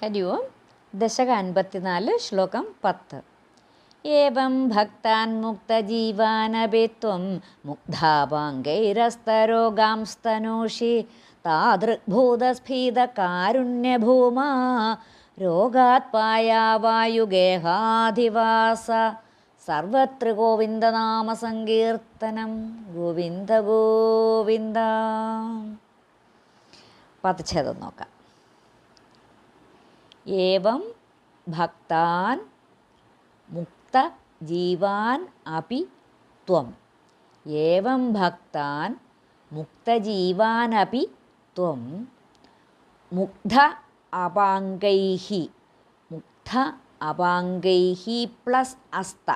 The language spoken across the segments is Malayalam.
ഹരി ഓം ദശക അൻപത്തിനാല് ശ്ലോകം പത്ത് ഏവം ഭക്താൻ മുക്തജീവാനഭിത്വം മുഗ്ധാപാങ്കൈരസ്തരോഗാംസ്തനോഷി താദൃഗ്ഭൂതസ്ഫീതകാരുണ്യഭൂമാ രോഗാത്പായാ വായുഗേഹാധിവാസ സർവത്ര ഗോവിന്ദനാമസങ്കീർത്തനം ഗോവിന്ദ ഗോവിന്ദ। പദച്ഛേദം നോക്കാം. ഏവം ഭക്താൻ മുക്ത ജീവാൻ അപി ത്വം ഏവം ഭക്താൻ മുക്തജീവാനപി ത്വം മുഗ്ധ അപാങ്കൈः മുഗ്ധ അപാങ്കൈः പ്ലസ് അസ്ത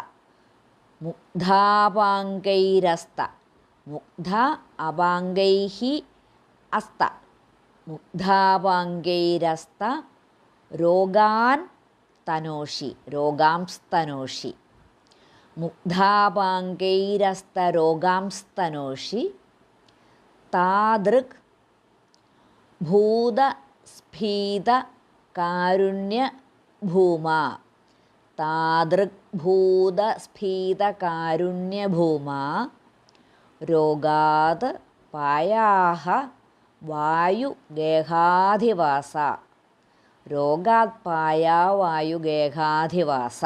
മുഗ്ധാപാങ്കൈരസ്ത മുഗ്ധ അപാങ്കൈः അസ്ത മുഗ്ധാപാങ്കൈരസ്ത രോഗാൻ തനോഷി രോഗാംസ്തനോഷി. മുഗ്ധാപാങ്കൈരസ്തരോഗാംസ്തനോഷി താദൃക് ഭൂതസ്ഫീത കാരുണ്യ ഭൂമ. താദൃക് ഭൂമ. രോഗാത് പായാഹ വായുഗേഹാധിവാസ രോഗാത്പായാ വായുഗേഹാധിവാസ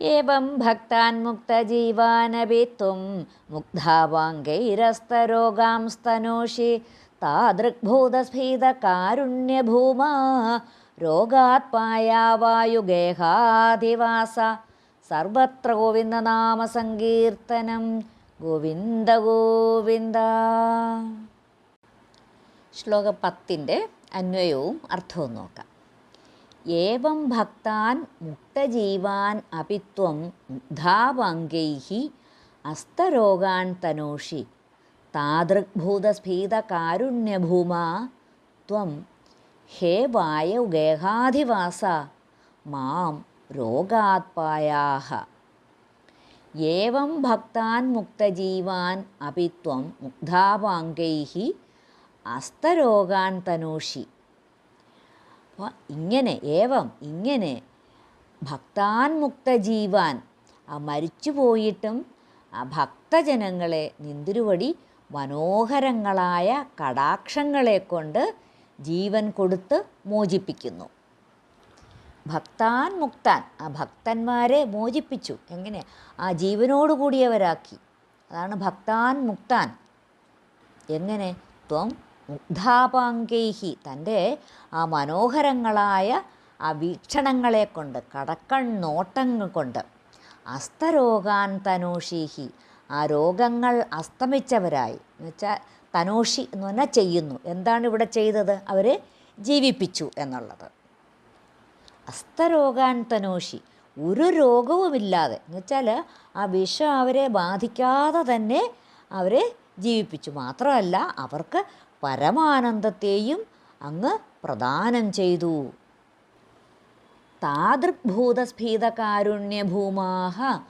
ഏവം ഭക്താൻ മുക്തജീവാനപി ത്വം മുഗ്ധാവാങ്കൈരസ്തരോഗാംസ്തനോഷി താദൃഗ്ഭൂതസ്ഫീതകാരുണ്യഭൂമാ രോഗാത്പായാ വായുഗേഹാധിവാസ സർവത്ര ഗോവിന്ദനാമസങ്കീർത്തനം ഗോവിന്ദ ഗോവിന്ദ. ശ്ലോക പത്തിന്റെ അന്വയവും അർത്ഥവും നോക്കാം. ഏവം ഭക്താൻ മുക്തജീവാൻ അപിത്വം മുഗ്ധാപാങ്കൈः അസ്തരോഗാൻ തനോഷി താദൃഗ്ഭൂതസ്ഫീതകാരുണ്യഭൂമാ ത്വം ഹേ വായൗഗേഹാധിവാസ മാം രോഗാത്പായാഹ. ഏവം ഭക്താൻ മുക്തജീവാൻ അപി ത്വം മുഗ്ധാപാങ്കൈः അസ്തരോഗാൻ തനോഷി. അപ്പോൾ ഇങ്ങനെ ഏവം ഇങ്ങനെ ഭക്താൻ മുക്തജീവാൻ ആ മരിച്ചു പോയിട്ടും ആ ഭക്തജനങ്ങളെ നിന്തിരുവടി മനോഹരങ്ങളായ കടാക്ഷങ്ങളെ കൊണ്ട് ജീവൻ കൊടുത്ത് മോചിപ്പിക്കുന്നു. ഭക്താൻ മുക്താൻ ആ ഭക്തന്മാരെ മോചിപ്പിച്ചു. എങ്ങനെ? ആ ജീവനോട് കൂടിയവരാക്കി. അതാണ് ഭക്താൻ മുക്താൻ. എങ്ങനെ? ത്വം മുഗ്ധാപാങ്കൈഹി തന്റെ ആ മനോഹരങ്ങളായ ആ വീക്ഷണങ്ങളെ കൊണ്ട് കടക്കൺ നോട്ടങ്ങൾ കൊണ്ട് അസ്തരോഗാൻ തനോഷീഹി ആ രോഗങ്ങൾ അസ്തമിച്ചവരായി. എന്നുവെച്ചാൽ തനോഷി എന്ന് പറഞ്ഞാൽ ചെയ്യുന്നു. എന്താണ് ഇവിടെ ചെയ്തത്? അവരെ ജീവിപ്പിച്ചു എന്നുള്ളത്. അസ്തരോഗാൻ തനോഷി ഒരു രോഗവുമില്ലാതെ. എന്ന് വെച്ചാൽ ആ വിഷം അവരെ ബാധിക്കാതെ തന്നെ അവരെ ജീവിപ്പിച്ചു. മാത്രമല്ല അവർക്ക് പരമാനന്ദത്തെയും അങ്ങ് പ്രദാനം ചെയ്തു. താദൃക്ഭൂതസ്ഫീതകാരുണ്യഭൂമാഹ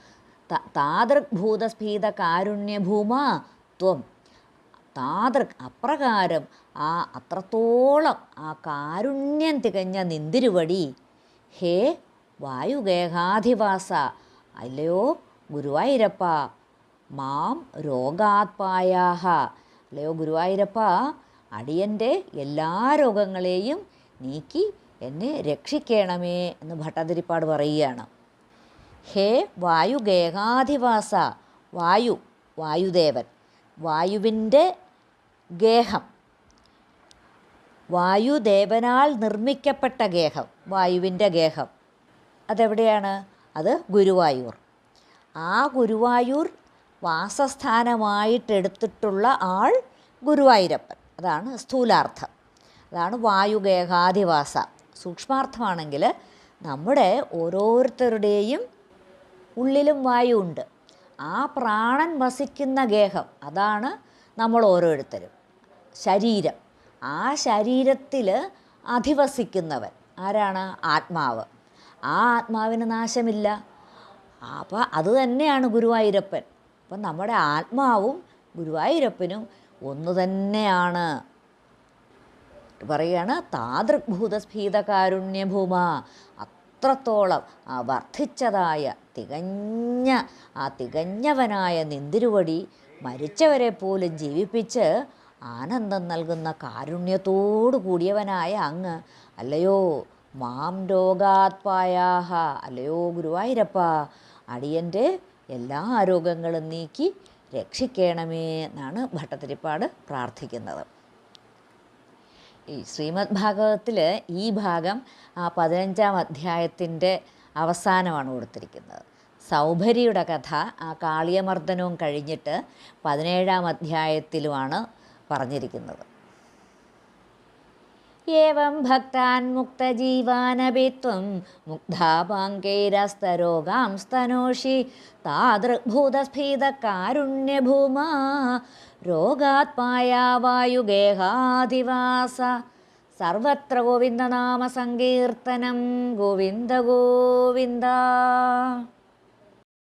താദൃഗ്ഭൂതസ്ഫീതകാരുണ്യഭൂമാ ത്വം. താതൃക് അപ്രകാരം ആ അത്രത്തോളം ആ കാരുണ്യം തികഞ്ഞ നിന്തിരുവടി. ഹേ വായുഗേഹാധിവാസ. അല്ലയോ ഗുരുവായൂരപ്പ മാം രോഗാത്പായാഹ. അല്ലയോ ഗുരുവായൂരപ്പ അടിയന്റെ എല്ലാ രോഗങ്ങളെയും നീക്കി എന്നെ രക്ഷിക്കണമേ എന്ന് ഭട്ടതിരിപ്പാട് പറയുകയാണ്. ഹേ വായുഗേഹാധിവാസ വായു വായുദേവൻ വായുവിന്റെ ഗേഹം. വായുദേവനാൽ നിർമ്മിക്കപ്പെട്ട ഗേഹം വായുവിന്റെ ഗേഹം. അതെവിടെയാണ്? അത് ഗുരുവായൂർ. ആ ഗുരുവായൂർ വാസസ്ഥാനമായിട്ടെടുത്തിട്ടുള്ള ആൾ ഗുരുവായൂരപ്പൻ. അതാണ് സ്ഥൂലാർത്ഥം. അതാണ് വായുഗേഹാധിവാസ. സൂക്ഷ്മാർത്ഥമാണെങ്കിൽ നമ്മുടെ ഓരോരുത്തരുടെയും ഉള്ളിലും വായു ഉണ്ട് ആ പ്രാണൻ വസിക്കുന്ന ഗേഹം അതാണ് നമ്മൾ ഓരോരുത്തരും. ശരീരം. ആ ശരീരത്തിൽ അധിവസിക്കുന്നവൻ ആരാണ്? ആത്മാവ്. ആ ആത്മാവിന് നാശമില്ല. അപ്പോൾ അത് തന്നെയാണ് ഗുരുവായൂരപ്പൻ. അപ്പം നമ്മുടെ ആത്മാവും ഗുരുവായൂരപ്പനും ഒന്നു തന്നെയാണ് പറയുകയാണ് താതൃഭൂതസ്ഫീതകാരുണ്യഭൂമ അത്രത്തോളം വർദ്ധിച്ചതായ തികഞ്ഞ ആ തികഞ്ഞവനായ നിന്തിരുവടി മരിച്ചവരെ പോലും ജീവിപ്പിച്ച് ആനന്ദം നൽകുന്ന കാരുണ്യത്തോടു കൂടിയവനായ അങ്ങ് അല്ലയോ മാം രോഗാത്പായാഹ അല്ലയോ ഗുരുവായൂരപ്പ അടിയന്റെ എല്ലാ ആരോഗ്യങ്ങളും നീക്കി രക്ഷിക്കണമേ എന്നാണ് ഭട്ടതിരിപ്പാട് പ്രാർത്ഥിക്കുന്നത്. ഈ ശ്രീമദ് ഭാഗവതത്തിൽ ഈ ഭാഗം പതിനഞ്ചാം അധ്യായത്തിന്റെ അവസാനമാണ് കൊടുത്തിരിക്കുന്നത്. സൗഭരിയുടെ കഥ ആ കാളിയമർദ്ദനവും കഴിഞ്ഞിട്ട് പതിനേഴാം അധ്യായത്തിലുമാണ് പറഞ്ഞിരിക്കുന്നത്. ഏവം ഭക്താൻ മുക്തജീവാനപി ത്വം മുഗ്ധാപാങ്കൈരസ്തരോഗാം സ്തനോഷി താതൃഭൂതസ്ഫീതകാരുണ്യഭൂമാ രോഗാത്മായ വായുഗേഹാധിവാസ സർവത്ര ഗോവിന്ദനാമ സങ്കീർത്തനം ഗോവിന്ദ ഗോവിന്ദ.